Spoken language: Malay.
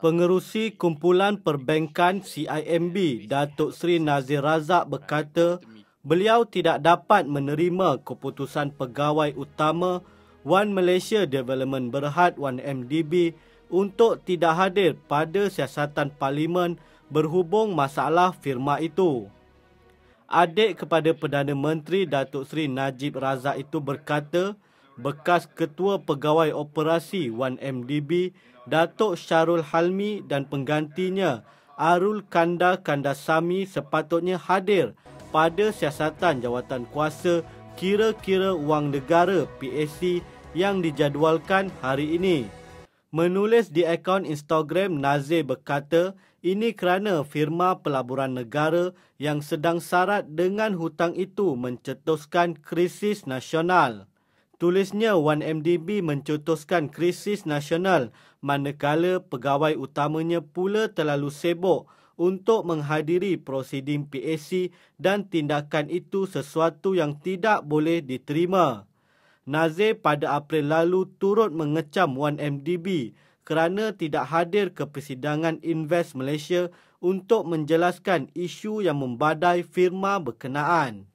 Pengerusi Kumpulan Perbankan CIMB, Datuk Seri Nazir Razak berkata, beliau tidak dapat menerima keputusan pegawai utama One Malaysia Development Berhad 1MDB untuk tidak hadir pada siasatan parlimen berhubung masalah firma itu. Adik kepada Perdana Menteri Datuk Seri Najib Razak itu berkata, bekas Ketua Pegawai Operasi 1MDB Datuk Syarul Halmi dan penggantinya Arul Kanda Kandasami sepatutnya hadir pada siasatan jawatan kuasa kira-kira wang negara PAC yang dijadualkan hari ini. Menulis di akaun Instagram, Nazir berkata ini kerana firma pelaburan negara yang sedang sarat dengan hutang itu mencetuskan krisis nasional. Tulisnya 1MDB mencetuskan krisis nasional manakala pegawai utamanya pula terlalu sibuk untuk menghadiri prosiding PAC dan tindakan itu sesuatu yang tidak boleh diterima. Nazir pada April lalu turut mengecam 1MDB kerana tidak hadir ke persidangan Invest Malaysia untuk menjelaskan isu yang membadai firma berkenaan.